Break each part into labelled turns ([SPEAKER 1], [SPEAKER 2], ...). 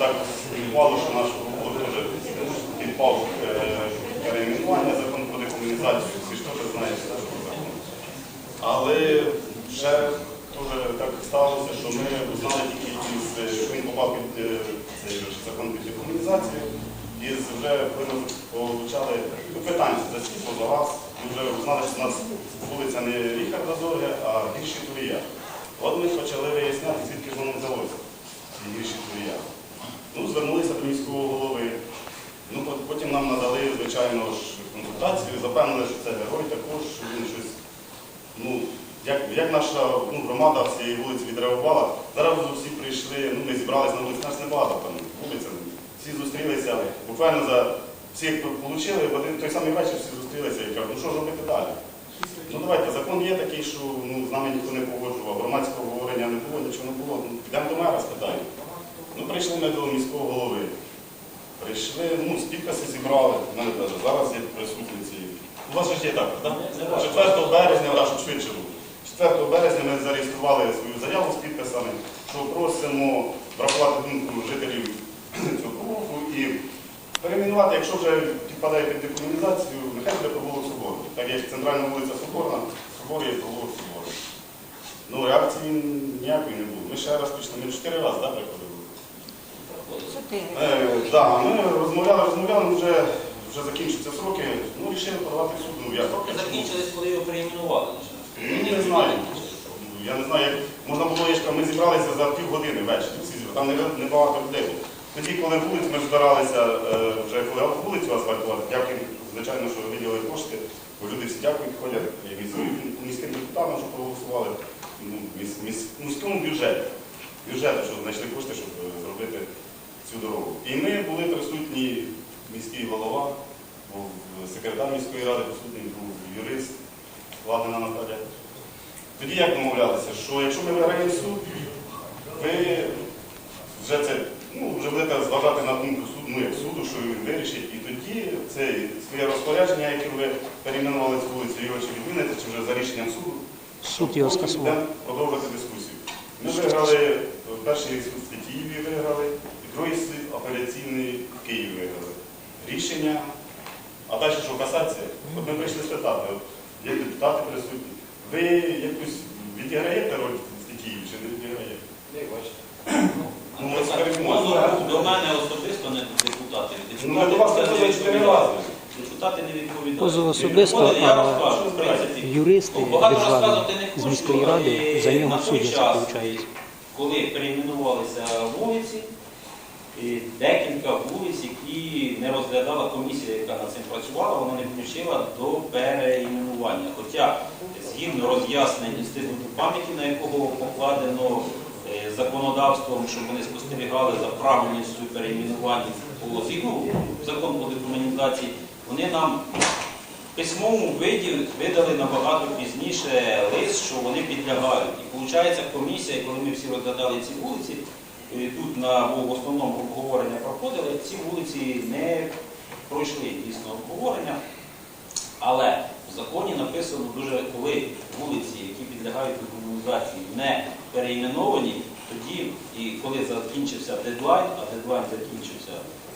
[SPEAKER 1] так співпало, що наш провулок теж підпав е, перейменування закон про декомунізацію, всі ж теж знають що це закон. Але ще теж так сталося, що ми узнали тільки із, е, що він попав під е, цей закон під декомунізацію, і вже получали питання за світло, за газ, ми вже узнали, що у нас вулиця не Ріхарда Зорге, а Гірші Турія. От ми почали виясняти, звідки ж воно взялося, ці Гірші Турія. Ну, звернулися до міського голови. Ну, потім нам надали, звичайно ж, консультацію, запевнили, що це герой також, що він щось. Ну, як, як наша ну, громада цієї вулиці відреагувала, зараз всі прийшли, ну, ми зібралися на вулиці, нас небагато там вулиця. Всі зустрілися, буквально за всіх отримали, в один той самий вечір всі зустрілися і кажуть, ну що ж робити далі? Ну давайте, закон є такий, що ну, з нами ніхто не погоджував, громадського говорення не було, нічого не було. Ну, підемо до мера спитаємо. Ну, прийшли ми до міського голови. Прийшли, ну, підписи зібрали, теж зараз є присутні ці. У вас ж є також, так? 4 березня, а щоб швидше було. 4 березня ми зареєстрували свою заяву з підписами, що просимо врахувати думку жителів цього провулку і перейменувати, якщо вже підпадає під декомунізацію, нехай буде провулок Собору. Так як центральна вулиця Соборна, Собор є провулок Собору. Ну, реакції ніякої не було. Ми ще раз пішли, ми чотири рази да, приходили. Е, да, ми розмовляли, розмовляли, вже, вже закінчаться сроки, ну, вирішили подавати в суд. Ну, я
[SPEAKER 2] закінчились, коли його перейменували.
[SPEAKER 1] Ну, не знаю. Я не знаю, як можна було, я ж кажу, ми зібралися за півгодини ввечері, всі зібрали, там не- небагато людей. було. Тоді, коли вулиць, ми ж збиралися е, вже коли вулицю асфальтувати, дякую, звичайно, що виділили кошти, бо люди всі дякують, ходять і міським, міським депутатам, що проголосували ну, міс, міс, міському бюджеті. Бюджету, що знайшли кошти, щоб е, зробити цю дорогу. І ми були присутні міський голова, був секретар міської ради, присутній був юрист, Ладина Наталя. Тоді як домовлялися, що якщо ми виграємо суд, ви вже це ну, вже будете зважати на думку суду, ну, як суду, що він вирішить, і тоді це своє розпорядження, яке ви перейменували цю вулицю, його чи відміните, чи вже за рішенням суду.
[SPEAKER 3] Суд його скасував.
[SPEAKER 1] будемо продовжувати дискусію. Ми виграли перший суд в Києві виграли, і другий суд апеляційний в Києві виграли. Рішення, а далі що касація? От ми прийшли спитати, от є депутати присутні. Ви якусь відіграєте роль в Києві чи не відіграєте? Ну, ми переконуємо.
[SPEAKER 2] До мене особисто, не до депутатів.
[SPEAKER 1] Ну, до вас
[SPEAKER 2] Депутати не
[SPEAKER 1] чотири
[SPEAKER 2] відповідають.
[SPEAKER 1] рази.
[SPEAKER 2] Депутати не відповідають.
[SPEAKER 3] Позов особисто,
[SPEAKER 2] Приходили, я
[SPEAKER 3] а
[SPEAKER 2] розкажу, в принципі.
[SPEAKER 3] Юристи
[SPEAKER 2] Ну, багато розказувати не
[SPEAKER 3] з
[SPEAKER 2] хочу,
[SPEAKER 3] міської ради
[SPEAKER 2] але
[SPEAKER 3] за нього
[SPEAKER 2] на той
[SPEAKER 3] судяться,
[SPEAKER 2] час,
[SPEAKER 3] виходить.
[SPEAKER 2] Коли перейменувалися вулиці, і декілька вулиць, які не розглядала комісія, яка над цим працювала, вона не включила до переіменування. Хоча згідно роз'яснень інституту пам'яті, на якого покладено е, законодавством, щоб вони спостерігали за правильністю перейменування по згідно закон по декомунізації, вони нам в письмовому виді видали набагато пізніше лист, що вони підлягають. І виходить, комісія, коли ми всі розглядали ці вулиці, тут на в основному обговорення проходили, ці вулиці не пройшли дійсно обговорення. Але в законі написано дуже, коли вулиці, які підлягають декомунізації, не переіменовані, тоді, і коли закінчився дедлайн, а дедлайн закінчився,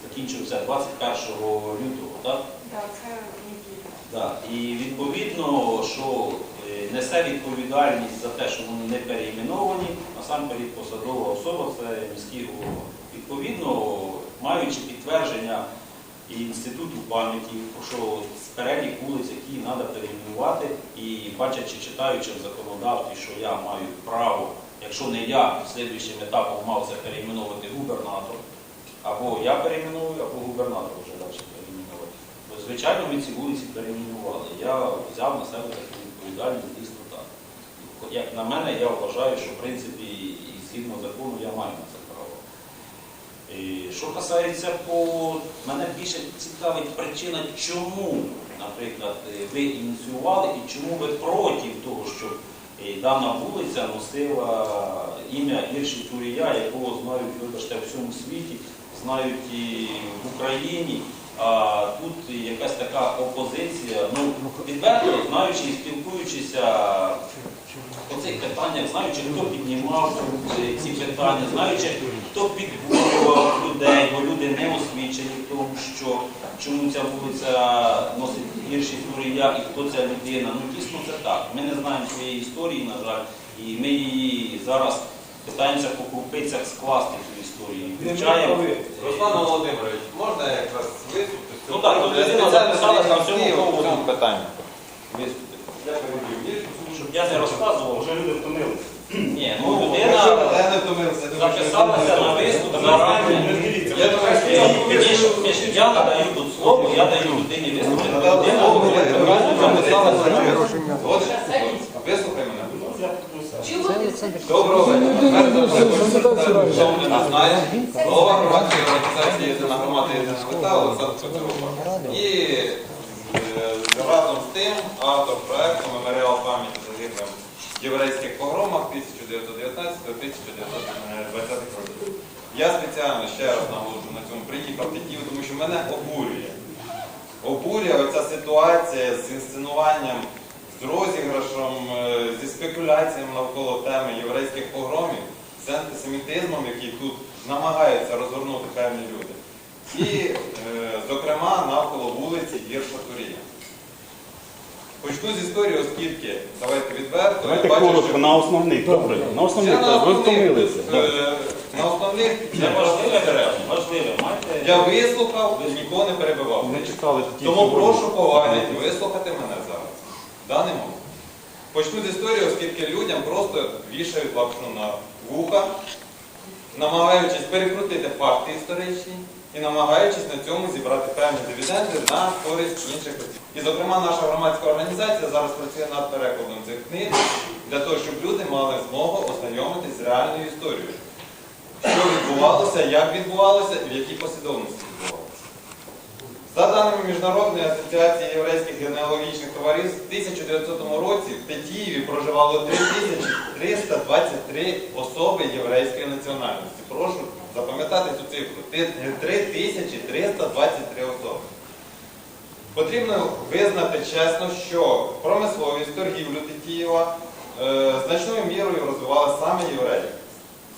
[SPEAKER 2] закінчився 21 лютого, так?
[SPEAKER 4] Так, це неділя.
[SPEAKER 2] Да. І відповідно, що несе відповідальність за те, що вони не переіменовані, насамперед посадова особа це міський голова. Відповідно, маючи підтвердження і інституту пам'яті, що перелік вулиць, які треба перейменувати, і бачачи, читаючи в законодавстві, що я маю право, якщо не я, слідуючим етапом мав це перейменувати губернатор, або я перейменую, або губернатор вже далі перейменувати. Звичайно, ми ці вулиці перейменували. Я взяв на себе таку відповідальність. Як на мене, я вважаю, що в принципі і згідно закону я маю на це право. І що касається по мене більше цікавить причина, чому, наприклад, е, ви ініціювали і чому ви проти того, щоб е, дана вулиця носила ім'я Ірші Турія, якого знають, вибачте, в всьому світі, знають і в Україні. А тут якась така опозиція, ну відверто знаючи і спілкуючися по цих питаннях, знаючи, хто піднімав ці питання, знаючи, хто підбурював людей. бо люди не освічені в тому, що чому ця вулиця носить гірші історії, і хто ця людина. Ну дійсно це так. Ми не знаємо своєї історії, на жаль, і ми її зараз питаємося по крупицях скласти цю історію. Вивчаємо.
[SPEAKER 5] Руслан Володимирович, можна якраз виступити?
[SPEAKER 2] Ну так, тут людина
[SPEAKER 5] Спеціально
[SPEAKER 2] на
[SPEAKER 5] Олексій
[SPEAKER 2] поводу.
[SPEAKER 5] питанні. Виступити. Я перебив.
[SPEAKER 2] Я не розказував.
[SPEAKER 1] Вже люди втомилися.
[SPEAKER 2] Ні, ну
[SPEAKER 5] Ну,
[SPEAKER 2] людина записалася на виступ.
[SPEAKER 5] Я
[SPEAKER 2] Ні, ні, Я надаю тут слово, я даю людині виступити. Людина говорить,
[SPEAKER 5] Вислухай мене. Доброго знаєте? Голова громадської організації «Єдина громада єдина мета» Олександр Петрович. І е, разом з тим автор проекту «Меморіал пам'яті єврейських погромах 1919-1920 років. Я спеціально ще раз наголошу на цьому приїхав тоді, тому що мене обурює. Обурює оця ситуація з інсценуванням, з розіграшем, е, зі спекуляціями навколо теми єврейських погромів, з антисемітизмом, який тут намагаються розгорнути певні люди. І, е, зокрема, навколо вулиці Гірша Турія. Почну з історії, оскільки, давайте відверто,
[SPEAKER 1] Давайте
[SPEAKER 5] я бачу,
[SPEAKER 1] коротко,
[SPEAKER 5] що-
[SPEAKER 1] на основних, добре. На основних,
[SPEAKER 5] на
[SPEAKER 1] так, ви
[SPEAKER 5] основних,
[SPEAKER 1] втомилися.
[SPEAKER 5] е. На основних
[SPEAKER 2] Це важливе питання, важливе. Маєте
[SPEAKER 5] я вислухав, нікого не перебивав.
[SPEAKER 1] Не чекали ті
[SPEAKER 5] Тому
[SPEAKER 1] сьогодні.
[SPEAKER 5] прошу поваги вислухати мене зараз. В даний момент. Почну з історії, оскільки людям просто вішають лапшу на вуха, намагаючись перекрутити факти історичні і намагаючись на цьому зібрати певні дивіденди на користь інших. І, зокрема, наша громадська організація зараз працює над перекладом цих книг для того, щоб люди мали змогу ознайомитись з реальною історією. Що відбувалося, як відбувалося і в якій послідовності відбувалося. За даними Міжнародної асоціації єврейських генеалогічних товариств, в 1900 році в Тетіїві проживало 3323 особи єврейської національності. Прошу запам'ятати цю цифру. 3323 особи. Потрібно визнати чесно, що промисловість торгівлю Тетіїва е, значною мірою розвивали саме євреї.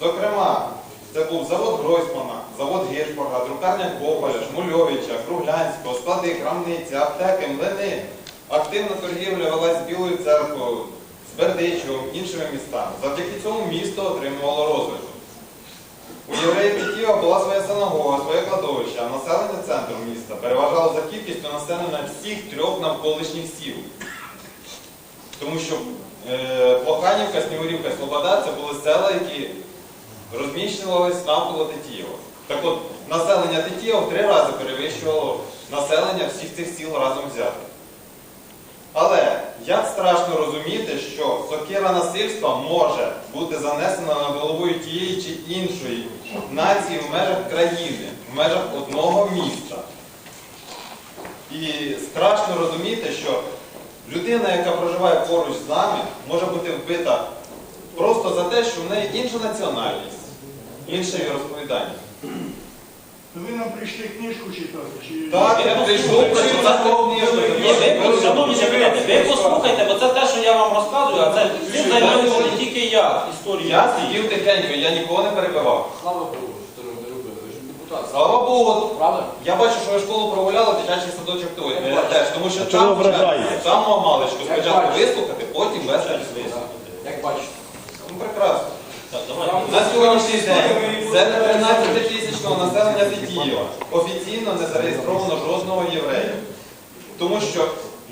[SPEAKER 5] Зокрема, це був завод Гройсмана, завод Гіршборга, друкарня Кополя, Шмульовича, Круглянського, склади, крамниці, аптеки, млини. Активна торгівля велась з Білою церквою, з Бердичевом, іншими містами. Завдяки цьому місто отримувало розвиток. У євреїв Тетіїва була своя синагога, своє кладовище, а населення центру міста переважало за кількістю населення всіх трьох навколишніх сіл. Тому що е, Плоханівка, Снігурівка, Слобода це були села, які розміщувалися навколо Тетіїва. Так от, населення Тетіїва в три рази перевищувало населення всіх цих сіл разом взятих. Але як страшно розуміти, що сокира насильства може бути занесена над головою тієї чи іншої нації в межах країни, в межах одного міста. І страшно розуміти, що людина, яка проживає поруч з нами, може бути вбита просто за те, що в неї інша національність, інше розповідання.
[SPEAKER 6] Ви нам прийшли книжку читати? Чи...
[SPEAKER 5] Так, я прийшов
[SPEAKER 2] шановні депутати, ви послухайте, бо це те, що я вам розказую, а це цим займаюся не тільки я, історією.
[SPEAKER 5] Я сидів тихенько, я нікого не перебивав.
[SPEAKER 7] Слава Богу, що ви не робили, ви ж депутат.
[SPEAKER 5] Слава Богу,
[SPEAKER 7] Правда?
[SPEAKER 5] я бачу, що ви школу прогуляли, дитячий садочок той, е, теж, тому що
[SPEAKER 1] чого
[SPEAKER 5] там вже самого маличку
[SPEAKER 7] Як
[SPEAKER 5] спочатку вислухати, потім вести дискусію.
[SPEAKER 7] Як бачите.
[SPEAKER 5] Ну прекрасно.
[SPEAKER 2] Так.
[SPEAKER 5] На сьогоднішній день серед 13 тисячного населення Тетіїва офіційно не зареєстровано жодного єврея. Тому що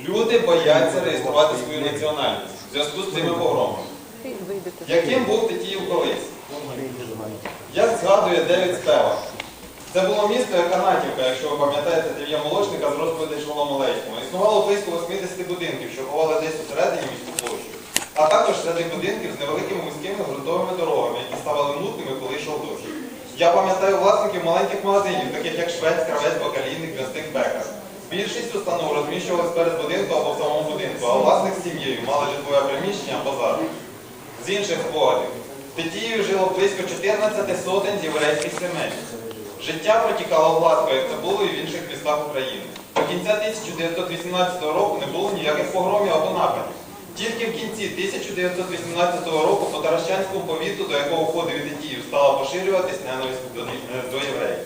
[SPEAKER 5] люди бояться реєструвати свою національність в зв'язку з цими погромами. Яким був Тетіїв колись? Як згадує Девід Спевак, це було місто як Канатівка, якщо ви пам'ятаєте Дев'я Молочника з розповідей Шолома Лейського. Існувало близько 80 будинків, що ховали десь усередині міську площу. А також серед будинків з невеликими вузькими ґрунтовими дорогами, які ставали нудними, коли йшов дощ. Я пам'ятаю власників маленьких магазинів, таких як Швець, Кравець, Бакалійник, М'ясник, Пекар. Більшість установ розміщувалась перед будинком або в самому будинку, а власник з сім'єю мали житлове приміщення базар. З інших спогадів. В жило близько 14 сотень єврейських сімей. Життя протікало гладко, як це було і в інших містах України. До кінця 1918 року не було ніяких погромів або нападів. Тільки в кінці 1918 року по Таращанському повіту, до якого входив і Тетіїв, стала поширюватись ненависть до, до євреїв.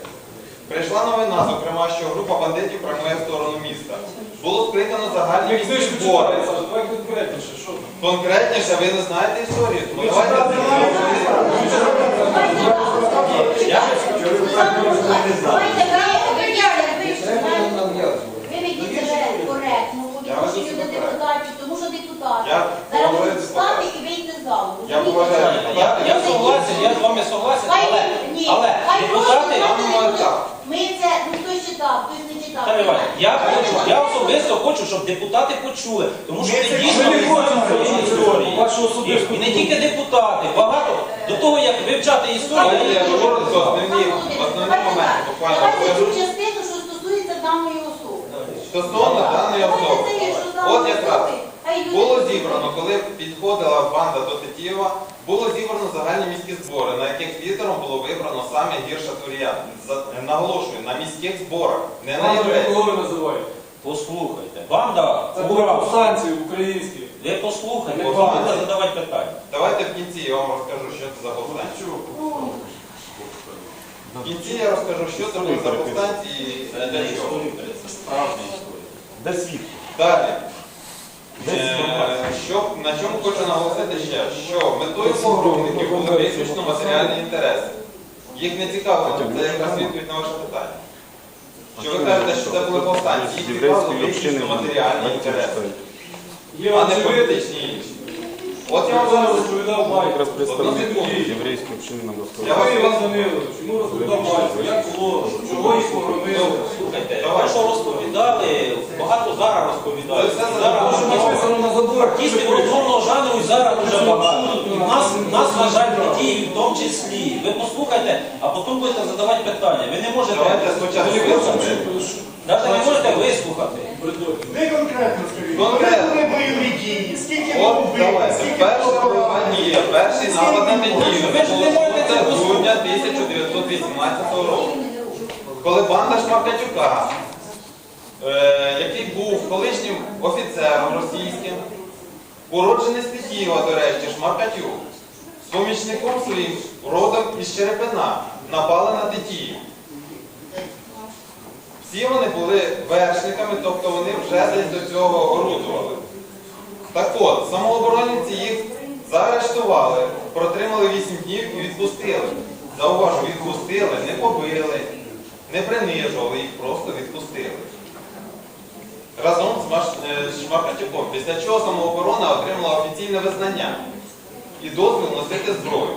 [SPEAKER 5] Прийшла новина, зокрема, що група бандитів прямує в сторону міста. Було скликано загальні міські збори.
[SPEAKER 7] конкретніше, що?
[SPEAKER 5] Конкретніше, ви не знаєте історію. Ну, давайте
[SPEAKER 8] Виведіть себе коректно, по
[SPEAKER 5] Я вас
[SPEAKER 8] відношенню до
[SPEAKER 5] дуже
[SPEAKER 8] депутатів, тому
[SPEAKER 5] Я
[SPEAKER 8] Зараз встати і вийти з залу.
[SPEAKER 5] Я поважаю
[SPEAKER 2] Я, я согласен, я з вами согласен,
[SPEAKER 8] Хай
[SPEAKER 2] але,
[SPEAKER 8] ні,
[SPEAKER 2] але
[SPEAKER 8] хай
[SPEAKER 2] депутати.
[SPEAKER 8] просто
[SPEAKER 5] так.
[SPEAKER 8] Ми це, ну хтось читав, хтось не читав.
[SPEAKER 2] Іванович, я хочу, я особисто хочу, щоб депутати почули, тому що це дійсно
[SPEAKER 7] Ми не хочемо
[SPEAKER 2] історії.
[SPEAKER 7] вашу особисту
[SPEAKER 2] І, не тільки депутати, багато до того, як вивчати історію.
[SPEAKER 5] Давайте я говорю за основні, основні моменти. Буквально
[SPEAKER 8] Давайте
[SPEAKER 5] покажу.
[SPEAKER 8] частину, що стосується даної особи.
[SPEAKER 5] Стосовно даної особи. От якраз було зібрано, коли підходила банда до Тетіїва, було зібрано загальні міські збори, на яких лідером було вибрано саме Гірша Турія. Наголошую, на міських зборах, не на євреїв.
[SPEAKER 7] кого ви називаєте?
[SPEAKER 2] Послухайте, банда
[SPEAKER 7] Це були
[SPEAKER 2] ура!
[SPEAKER 7] повстанці українські.
[SPEAKER 2] Ви послухайте,
[SPEAKER 5] Не
[SPEAKER 2] потім будете задавати питання.
[SPEAKER 5] Давайте в кінці я вам розкажу, що це за повстанці.
[SPEAKER 8] Ну,
[SPEAKER 5] В кінці я розкажу, що це були за повстанці і
[SPEAKER 2] Це
[SPEAKER 5] для чого.
[SPEAKER 2] історію, це справжня історія.
[SPEAKER 1] Де світ?
[SPEAKER 5] Далі. Е? Що, на чому хочу наголосити ще, що метою погромників були виключно матеріальні інтереси. Їх не цікавить, це якраз відповідь на ваше питання. Що ви кажете, що це були повстанці, їх цікавило виключно матеріальні інтереси, а не політичні інші. От я вам
[SPEAKER 7] вам
[SPEAKER 5] зараз
[SPEAKER 7] розповідав батько.
[SPEAKER 5] Одну секунду.
[SPEAKER 1] Єврейської общини нам
[SPEAKER 5] Я вас
[SPEAKER 7] Іван Данилович, йому розповідав батько, як було, чого їх погромили.
[SPEAKER 2] Слухайте,
[SPEAKER 5] Давай.
[SPEAKER 2] те, що розповідали, багато зараз розповідають. Зараз
[SPEAKER 7] що на заборах.
[SPEAKER 2] Артистів розмовного жанру і зараз дуже багато. І нас, нас на жаль, події в тому числі. Ви послухайте, а потім будете задавати питання. Ви не можете
[SPEAKER 5] Давайте спочатку.
[SPEAKER 2] Навіть не можете вислухати.
[SPEAKER 6] Ви конкретно скажіть,
[SPEAKER 5] Конкретно.
[SPEAKER 6] коли були бойові дії, скільки було
[SPEAKER 5] От давайте,
[SPEAKER 6] скільки було
[SPEAKER 5] дія, перший напад на Тетіїв,
[SPEAKER 2] Ви ж не можете це
[SPEAKER 5] 6 грудня 1918 року. коли банда Шмаркатюка, е, який був колишнім офіцером російським, уроджений з Тетіїва, до речі, Шмаркатюк, з помічником своїм родом із Черепина, напали на Тетіїв. Всі вони були вершниками, тобто вони вже десь до цього орудували. Так от, самооборонівці їх заарештували, протримали 8 днів і відпустили. Зауважу, відпустили, не побили, не принижували, їх просто відпустили. Разом з е, Шмаркатюком, після чого самооборона отримала офіційне визнання і дозвіл носити зброю.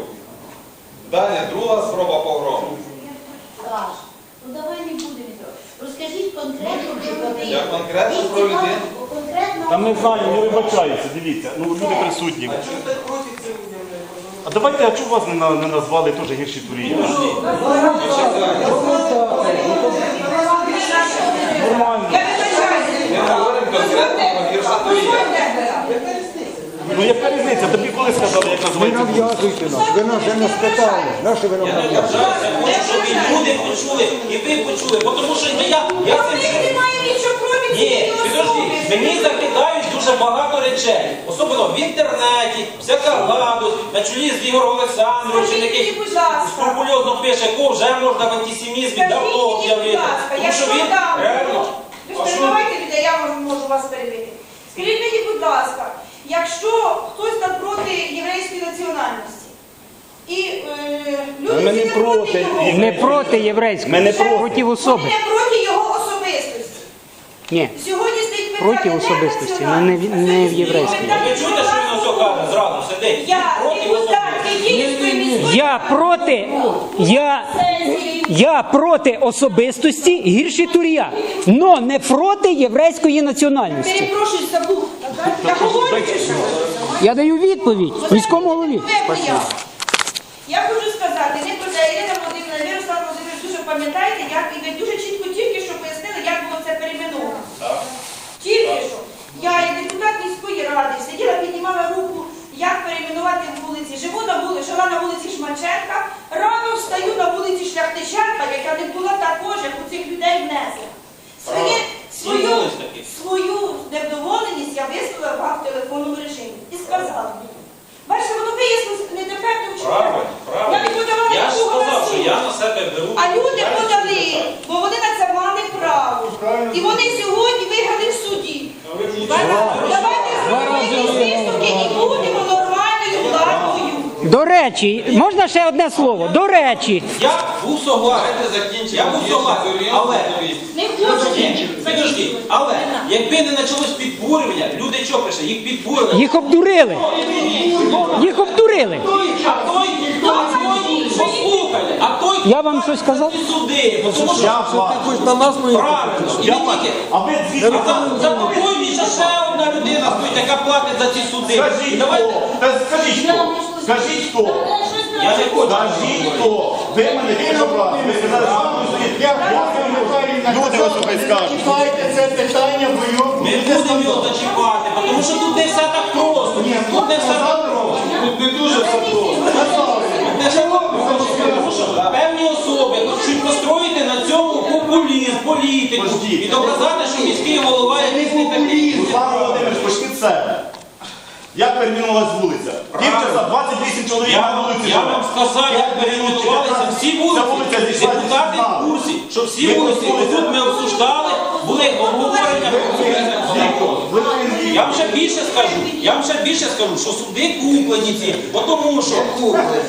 [SPEAKER 5] Далі друга спроба погрому.
[SPEAKER 8] Саш, ну давай не будемо. Розкажіть конкретно про людей.
[SPEAKER 5] Я конкретно про людей.
[SPEAKER 8] Конкретно.
[SPEAKER 1] Та ми знаємо, не вибачаються, дивіться, ну люди присутні. А давайте, а чого вас не, на- не назвали теж гірші турії? Нормально.
[SPEAKER 5] Ми говоримо конкретно про гірша турія.
[SPEAKER 1] Ну яка різниця? Тобі коли сказали, як
[SPEAKER 9] Ви
[SPEAKER 1] називається?
[SPEAKER 9] нав'язуєте нас, ви нас вже не спитали. Нащо ви нам
[SPEAKER 2] Я не
[SPEAKER 9] нав'язуєте?
[SPEAKER 2] ображаюся, я хочу, щоб і люди почули, і ви почули. Бо тому що я, я цим живу. Ні, підожди, мені закидають дуже багато речей, особливо в інтернеті, всяка гадость, на чолі з Ігорем Олександровичем,
[SPEAKER 3] Скажіть
[SPEAKER 2] який
[SPEAKER 3] мені, будь ласка.
[SPEAKER 2] скрупульозно пише, кого вже можна в антисемізмі давно об'явити. Тому що він реально.
[SPEAKER 3] Ви ж перебивайте людей, я можу- можу вас перебити. Скажіть мені, будь ласка, якщо хтось там проти єврейської національності, і е, люди
[SPEAKER 1] Ми не
[SPEAKER 3] ці
[SPEAKER 1] проти.
[SPEAKER 3] його,
[SPEAKER 9] Не проти єврейського,
[SPEAKER 1] Ми не
[SPEAKER 9] проти
[SPEAKER 3] вони
[SPEAKER 9] особи.
[SPEAKER 3] не проти його особистості.
[SPEAKER 9] Ні.
[SPEAKER 3] Сьогодні стоїть
[SPEAKER 9] Проти
[SPEAKER 3] питання не
[SPEAKER 9] особистості,
[SPEAKER 3] національності,
[SPEAKER 9] ну, не в- не в єврейській.
[SPEAKER 2] Ви чуєте, що він ось каже зразу сидить?
[SPEAKER 3] Я,
[SPEAKER 2] проти
[SPEAKER 3] депутат. Київської міської
[SPEAKER 9] Я проти, я, я проти особистості гірші Турія, но не проти єврейської національності.
[SPEAKER 3] перепрошую, забув. Я говорю, чи що?
[SPEAKER 9] Я даю відповідь міському голові.
[SPEAKER 3] Я. Я хочу сказати, не про це Ірина Володимирівна, ви Руслан Володимирович дуже пам'ятаєте, як і ви дуже чітко тільки що пояснили, як було це перейменовано. Тільки що. Я, як депутат міської ради, сиділа, піднімала руку, як перейменувати вулиці. Живу на вулиці, жила на вулиці Шмаченка, рано встаю на вулиці Шляхтиченка, яка не була також, як у цих людей внесена. Своє, свою, свою невдоволеність я висловила вам в телефонному режимі і сказала. Бачите, воно вияснилось не тепер, то вчора.
[SPEAKER 2] Правильно,
[SPEAKER 3] Я не
[SPEAKER 2] правильно.
[SPEAKER 3] подавала
[SPEAKER 2] Я ж
[SPEAKER 3] нікого на
[SPEAKER 2] сказав, що
[SPEAKER 3] суд.
[SPEAKER 2] я на себе беру.
[SPEAKER 3] А люди
[SPEAKER 2] відповідальність,
[SPEAKER 3] подали,
[SPEAKER 2] що питаю.
[SPEAKER 3] І вони сьогодні виграли в суді. Давайте зробимо якісь висновки і будемо нормальною владою.
[SPEAKER 9] До речі, можна ще одне слово? До речі,
[SPEAKER 2] Я був согласен. Я був согласен, але.
[SPEAKER 8] Не хочете.
[SPEAKER 2] Підожди, але якби не почалось підбурювання, люди що прийшли? Їх підбурили.
[SPEAKER 9] їх обдурили. Їх обдурили.
[SPEAKER 2] А той
[SPEAKER 9] Я вам щось сказав?
[SPEAKER 2] ці суди, бо тому що
[SPEAKER 1] Я плачу.
[SPEAKER 7] на нас мої
[SPEAKER 2] правильно, і
[SPEAKER 1] Я
[SPEAKER 2] не
[SPEAKER 1] плачу. А ви
[SPEAKER 2] А
[SPEAKER 1] звідси
[SPEAKER 2] за, за тобою ще ще одна людина стоїть, яка платить за ці суди. І
[SPEAKER 1] Скажіть
[SPEAKER 2] давайте,
[SPEAKER 1] хто? Та скажіть хто? Скажіть хто?
[SPEAKER 2] я не хочу.
[SPEAKER 1] Скажіть хто? Ви мене тільки обрали. Ви сказали, що там стоїть.
[SPEAKER 6] Я
[SPEAKER 1] Люди
[SPEAKER 6] казала,
[SPEAKER 1] ось скажуть.
[SPEAKER 6] Читайте це питання, бо
[SPEAKER 2] Ми
[SPEAKER 6] буде
[SPEAKER 2] будемо його зачіпати, тому що тут не все так просто. Тут не все так просто.
[SPEAKER 1] Тут не дуже все просто.
[SPEAKER 2] Не все так просто. Тому що певні особи хочуть построїти на цьому популізм, політику
[SPEAKER 1] Пождіть.
[SPEAKER 2] і доказати, що міський голова якийсь не такий.
[SPEAKER 1] Руслан Володимирович, почніть з себе. Як перейменувалась вулиця? Півчаса 28 чоловік
[SPEAKER 2] Я,
[SPEAKER 1] на
[SPEAKER 2] вам-
[SPEAKER 1] вулиці.
[SPEAKER 2] я вам сказав, як перейменувалися всі
[SPEAKER 1] Ця вулиця
[SPEAKER 2] вулиці.
[SPEAKER 1] зійшла зі
[SPEAKER 2] Депутати в курсі, що всі
[SPEAKER 1] Ви
[SPEAKER 2] вулиці, тут ми обсуждали, були обговорення. Я вам ще більше скажу, я вам ще більше скажу, що суди куплені ці, бо тому що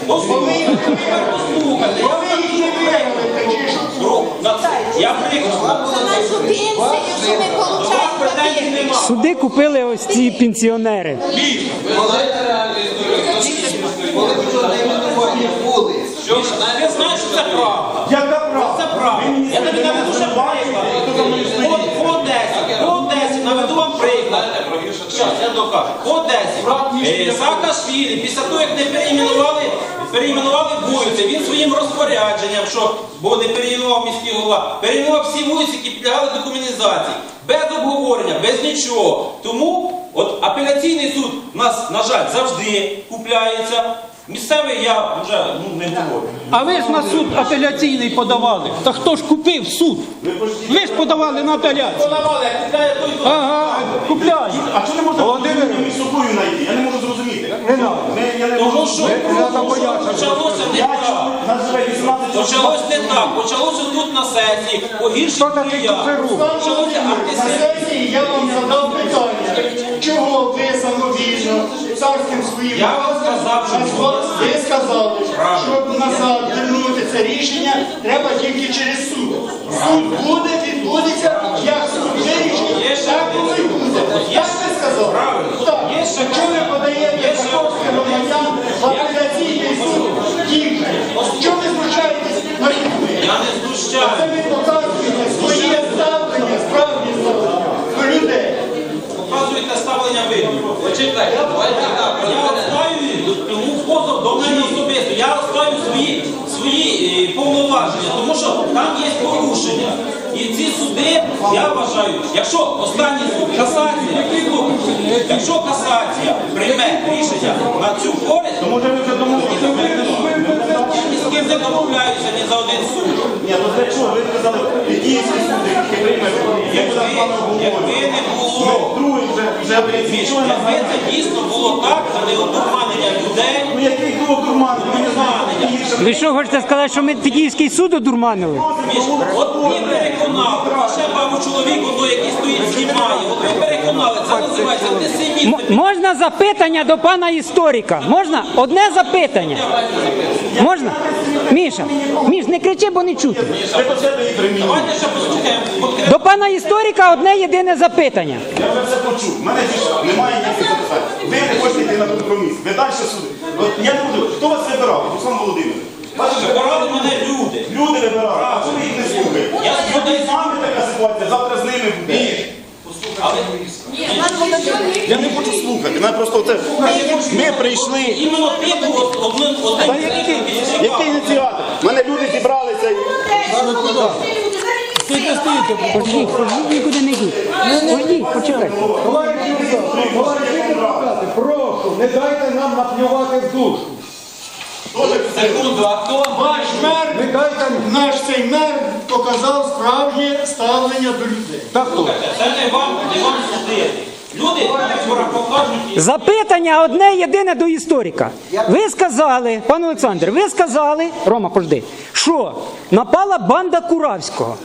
[SPEAKER 2] послухайте, послухайте, я вам
[SPEAKER 6] Ви їх не виграли, чи що?
[SPEAKER 2] Про- на- Я приклад.
[SPEAKER 8] За нашу пенсію, що ми
[SPEAKER 2] До вас
[SPEAKER 8] получаємо
[SPEAKER 2] претензій
[SPEAKER 9] Суди купили ось ці пенсіонери.
[SPEAKER 5] Коли?
[SPEAKER 2] Що ви знаєте, знаєш, що це правда.
[SPEAKER 1] Яка правда?
[SPEAKER 2] Це правда. Я тобі наведу ще приклад. По, по Одесі, по Одесі наведу вам приклад. Щас, я докажу. По Одесі. Е, Саакашвілі, після того, як не переіменували, переіменували вулиці, він своїм розпорядженням, що, бо не переіменував міський голова, переіменував всі вулиці, які підлягали документації. Без обговорення, без нічого. Тому от апеляційний суд у нас, на жаль, завжди купляється. Місцевий я вже ну, не говорю.
[SPEAKER 7] А ви ж на суд апеляційний подавали. Та хто ж купив суд? Ви ж подавали на апеляцію.
[SPEAKER 2] Подавали, як купляє той, хто
[SPEAKER 7] Ага, купляють.
[SPEAKER 1] А чого не можна
[SPEAKER 7] Володимир.
[SPEAKER 1] між собою знайти? Я не можу зрозуміти.
[SPEAKER 7] Не надо.
[SPEAKER 1] Я не
[SPEAKER 2] Тому
[SPEAKER 1] можу
[SPEAKER 2] що почалося не так.
[SPEAKER 1] чую, називай 18
[SPEAKER 2] Почалось не так. Почалося тут на сесії. Погіршить я. Почалося
[SPEAKER 6] На сесії я вам задав питання, чого ви самовільно царським своїм
[SPEAKER 2] Я вам сказав, що
[SPEAKER 6] ви сказали, щоб назад вернути це рішення, треба тільки через суд. Суд буде, відбудеться, як суд вирішить, так воно і буде. Так ви сказали?
[SPEAKER 2] Правильно.
[SPEAKER 6] Так.
[SPEAKER 2] Ще-
[SPEAKER 6] ви подаєте громадян в апеляційний суд, тільки. Чому ви знущаєтесь над людьми?
[SPEAKER 2] Я не
[SPEAKER 6] Це
[SPEAKER 2] знущаю.
[SPEAKER 6] ви показуєте своє ставлення, справді ставлення до людей.
[SPEAKER 2] Ставлення вибору. Почекайте, давайте так. Я оставлю тому позов до мене особисто. Я оставлю свої, свої е, повноваження, тому що там є порушення. І ці суди, я вважаю, якщо останній суд, касація, якщо касація прийме рішення на цю користь, то
[SPEAKER 1] Може ви вже домовилися?
[SPEAKER 2] Ні з ким не домовляються, ні за один суд.
[SPEAKER 1] Ні, ну для чого? Ви сказали, Київський суд, який прийме, я буду
[SPEAKER 2] Якби, якби не було,
[SPEAKER 1] другий вже,
[SPEAKER 2] якби це дійсно було так, не одурманення людей,
[SPEAKER 1] Ну який знаємо, що гірше.
[SPEAKER 9] Ви що хочете сказати, що ми Тетіївський суд одурманили?
[SPEAKER 2] От ви переконали, ще пару чоловік, ото, який стоїть, знімає, от ви переконали, це називається
[SPEAKER 9] М- можна запитання до пана історика? Можна? Одне запитання. Можна? Міша, Міш, не кричи, бо не чути.
[SPEAKER 1] До.
[SPEAKER 2] Давайте ще послухаємо
[SPEAKER 9] пана історика одне єдине запитання.
[SPEAKER 1] Я вже все почув. У мене більше немає ніяких запитань. Ви не хочете йти на компроміс. Ви далі суди. От я не буду. Хто вас вибирав? Руслан Володимирович. Бачите,
[SPEAKER 2] Вибирали мене люди.
[SPEAKER 1] Люди вибирали, а ви їх не слухаєте.
[SPEAKER 2] Я
[SPEAKER 1] Сьогодні з нами така ситуація, завтра з ними буде.
[SPEAKER 2] Але
[SPEAKER 1] Я не хочу слухати. Мене просто це. Ми прийшли.
[SPEAKER 2] іменно ти був одним одним
[SPEAKER 1] Та який, який ініціатор? У мене люди зібралися і.
[SPEAKER 9] Пождіть, пождіть, нікуди не йдіть. Пождіть, почекайте.
[SPEAKER 6] Прошу, не дайте нам наплювати в душу.
[SPEAKER 2] секунду, а хто?
[SPEAKER 6] Ваш мер, не дайте наш цей мер показав справжнє ставлення до людей. Так хто?
[SPEAKER 2] Це не вам, не вам судити. Люди покажуть.
[SPEAKER 9] Запитання одне єдине до історика. Ви сказали, пан Олександр, ви сказали, Рома, пожди, що напала банда Куравського.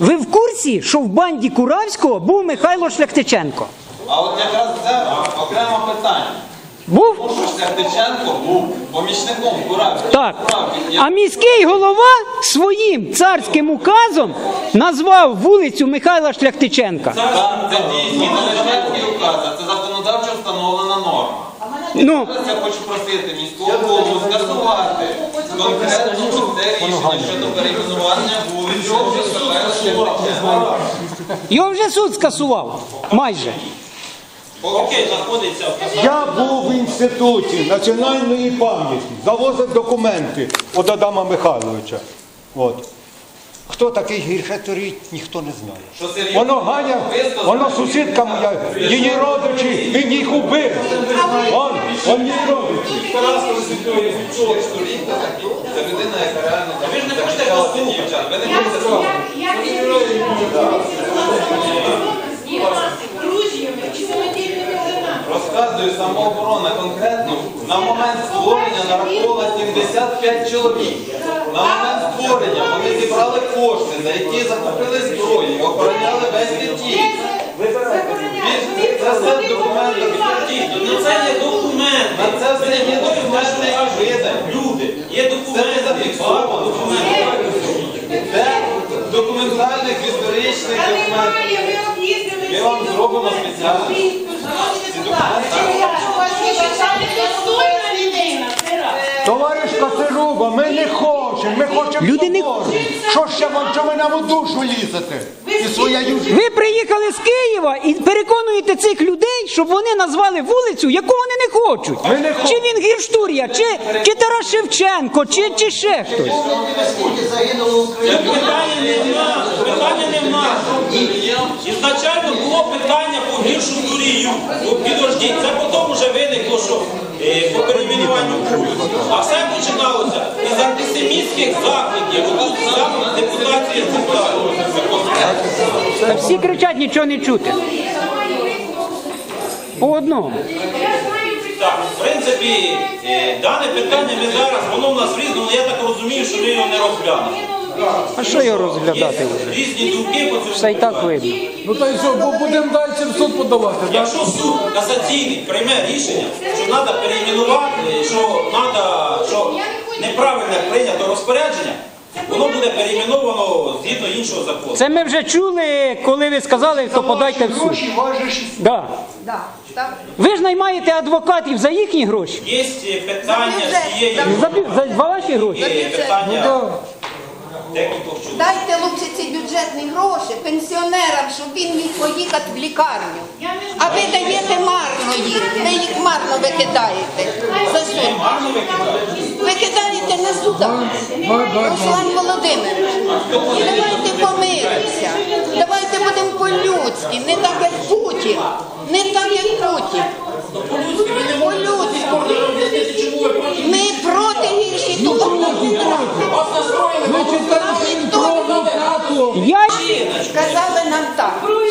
[SPEAKER 9] Ви в курсі, що в банді Куравського був Михайло Шляхтиченко?
[SPEAKER 5] А от якраз це окреме питання.
[SPEAKER 9] Був?
[SPEAKER 5] Тому що Шляхтиченко був помічником Куравського.
[SPEAKER 9] Так.
[SPEAKER 5] Куравський
[SPEAKER 9] А міський голова своїм царським указом назвав вулицю Михайла Шляхтиченка.
[SPEAKER 5] Це, це дійсно не шляхтський указ, а це норма.
[SPEAKER 9] Ну,
[SPEAKER 5] Зараз я хочу просити міського голову скасувати конкретно це рішення щодо перейменування вулиці Михайла
[SPEAKER 9] його вже суд скасував. Майже.
[SPEAKER 2] Знаходиться в.
[SPEAKER 10] Я був в інституті національної пам'яті, завозив документи від Адама Михайловича. От. Хто такий гіршеторіт, ніхто не знає. Воно Ганя, воно сусідка моя, її родичі, він їх убив. Вон, вон її родичі.
[SPEAKER 5] Це людина, яка реально ви ж не хочете дівчат. Ви не хочете слухати. Розказую самооборона конкретно. На момент створення нараховувала 75 чоловік. На момент створення вони зібрали кошти, за які закупили зброю, охороняли весь відтік. Це все.
[SPEAKER 2] Ну це є документ.
[SPEAKER 5] На це все є документи, які.
[SPEAKER 2] Люди, є
[SPEAKER 5] Це не
[SPEAKER 2] документи,
[SPEAKER 5] зафіксовано.
[SPEAKER 2] багато документів.
[SPEAKER 5] Де документальних історичних документів. Ми вам зробимо спеціально. Ці документи.
[SPEAKER 10] Товариш Косируба, ми не хочемо,
[SPEAKER 9] Люди не-
[SPEAKER 10] свободи. Що ще вам, що ви нам у душу лізете? І своя южна.
[SPEAKER 9] Ви приїхали з Києва і переконуєте цих людей, щоб вони назвали вулицю, яку вони не хочуть.
[SPEAKER 10] Ми не хочемо.
[SPEAKER 9] Чи він Гірштурія, чи, чи Тарас Шевченко, чи, чи ще хтось.
[SPEAKER 2] Питання не в нас, питання не в нас. Ізначально було питання по гіршу турію. Ну, підождіть, це потім вже виникло, що по перейменуванню вулиць. А все починалося із антисемітських закладів. Отут заклад депутації
[SPEAKER 9] Та всі кричать, нічого не чути. По одному.
[SPEAKER 2] Так, в принципі, е, дане питання ми зараз, воно в нас в різному, я так розумію, що ми його не розглянемо.
[SPEAKER 9] А що його
[SPEAKER 2] Є
[SPEAKER 9] розглядати вже?
[SPEAKER 2] різні думки по цьому.
[SPEAKER 9] Все і так видно.
[SPEAKER 11] Ну та й що, бо будемо далі в суд подавати, так?
[SPEAKER 2] Якщо суд касаційний прийме рішення, що треба перейменувати, що треба, що неправильно прийнято розпорядження, воно буде перейменовано згідно іншого закону.
[SPEAKER 9] Це ми вже чули, коли ви сказали, то подайте в суд.
[SPEAKER 10] Гроші важиш
[SPEAKER 9] Да. Ви ж наймаєте адвокатів за їхні гроші.
[SPEAKER 2] Є е, питання з цієї
[SPEAKER 9] За, за, ваші гроші.
[SPEAKER 2] е, питання декількох чоловік.
[SPEAKER 4] Дайте лучше ці бюджетні гроші пенсіонерам, щоб він міг поїхати в лікарню. А ви даєте марно їх, ви їх марно викидаєте. За що?
[SPEAKER 2] Марно викидає.
[SPEAKER 4] Викидаєте на суда. Руслан Володимирович, давайте помиримося. Давайте будемо по-людськи, не так як Путін. Не так як Путін.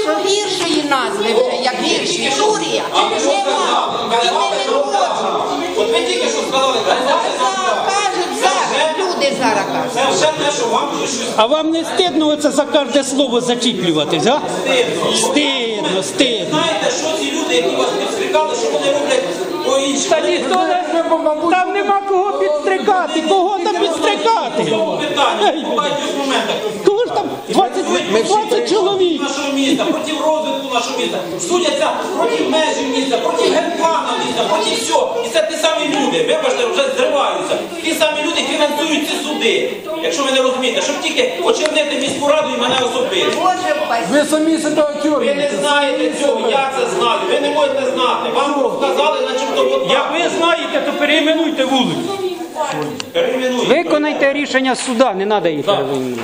[SPEAKER 4] Що гіршої назви вже, як гірші Шурія, нема. І ми не хочемо.
[SPEAKER 2] От ви тільки що сказали,
[SPEAKER 4] Так кажуть зараз, люди зараз кажуть.
[SPEAKER 2] це все те, що вам вже щось
[SPEAKER 7] А вам не стидно оце за кожне слово зачіплюватись, а? Стидно, стидно.
[SPEAKER 2] знаєте, що ці люди, які вас підстрікали, що вони роблять по іншому.
[SPEAKER 7] Та ніхто не там нема кого підстрикати, кого там підстрикати.
[SPEAKER 2] питання моментах.
[SPEAKER 7] Ж 20, 20 чоловік?
[SPEAKER 2] нашого міста, проти розвитку нашого міста, судяться проти межі міста, проти генплана міста, проти всього. І це ті самі люди, вибачте, вже зриваються. Ті самі люди фінансують ці суди. Якщо ви не розумієте, щоб тільки очернити міську раду і мене особисто.
[SPEAKER 11] Ви самі себе
[SPEAKER 2] Ви не
[SPEAKER 11] отюрюєте.
[SPEAKER 2] знаєте цього, я це знаю. Ви не можете знати. Вам розказали, начебто, от
[SPEAKER 7] Як ви знаєте, то перейменуйте вулицю.
[SPEAKER 2] перейменуйте.
[SPEAKER 9] виконайте рішення суда, не треба їх перейменувати.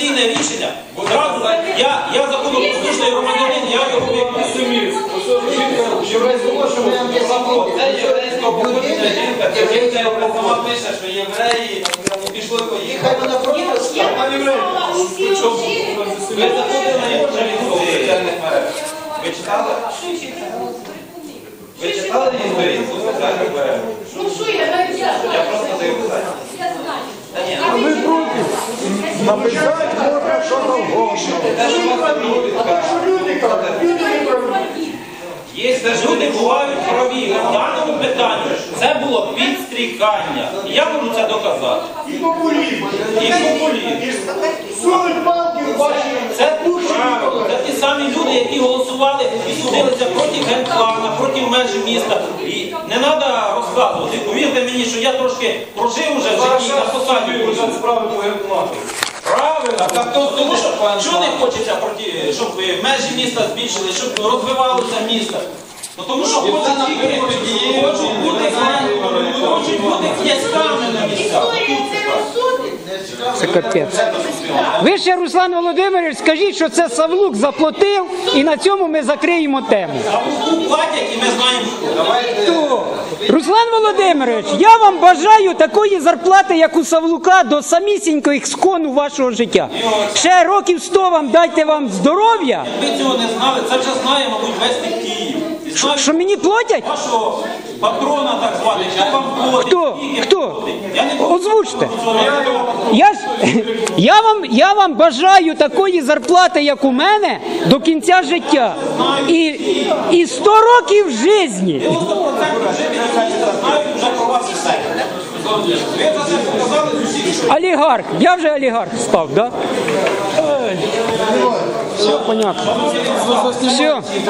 [SPEAKER 2] Касаційне рішення, бо зразу я, я законопослушний громадянин, я його виконую.
[SPEAKER 5] Це єврейського походження жінка, це сама пише, що євреї пішли поїхати. Вона просто Ви заходили соціальних мережах. Ви читали? Ви читали її сторінку соціальних мережах? Я просто даю питання. Та ні,
[SPEAKER 10] Ви проти. Написати можна що завгодно.
[SPEAKER 6] Люди кажуть, люди не праві.
[SPEAKER 2] Є бувають праві. В даному питанні це було підстрікання. І я можу це доказати.
[SPEAKER 6] І популізм.
[SPEAKER 2] І популізм.
[SPEAKER 6] Сунуть палки в ваші
[SPEAKER 2] Це правильно. Це ті самі люди, які голосували і судилися проти генплана, проти межі міста. І не треба розказувати. Повірте мені, що я трошки прожив уже в житті на посаді.
[SPEAKER 5] справи по генплану.
[SPEAKER 2] Правильно,
[SPEAKER 5] хто
[SPEAKER 2] тому що чого не хочеться проти, щоб межі міста збільшили, щоб розвивалося місто. Ну тому що
[SPEAKER 5] І це
[SPEAKER 2] хочуть
[SPEAKER 5] на
[SPEAKER 2] тільки
[SPEAKER 5] прикладі дієї
[SPEAKER 2] хочуть бути
[SPEAKER 5] людини,
[SPEAKER 2] хочуть бути князьками на місцях.
[SPEAKER 8] Історія це розсудить.
[SPEAKER 9] Це капець. Ви ще, Руслан Володимирович, скажіть, що це Савлук заплатив, і на цьому ми закриємо тему.
[SPEAKER 2] А вуку платять і ми знаємо,
[SPEAKER 9] Хто? Руслан Володимирович, я вам бажаю такої зарплати, як у Савлука, до самісінького скону вашого життя. Ще років 100 вам дайте вам здоров'я.
[SPEAKER 2] ви цього не знали, це вже знає, мабуть, весь Київ.
[SPEAKER 9] Що, що мені платять?
[SPEAKER 2] вашого патрона так звати, хто вам платить.
[SPEAKER 9] Хто?
[SPEAKER 2] скільки
[SPEAKER 9] Хто?
[SPEAKER 2] платить. Я не буду
[SPEAKER 9] Озвучте. Я, ж- я, вам, я вам бажаю такої зарплати, як у мене, до кінця життя. І, і 100 років в житті.
[SPEAKER 2] 90% жителів міста знають вже про вас все. Ви за це показали з усіх,
[SPEAKER 9] Олігарх. Я вже олігарх став, так? Да? Все понятно. Все.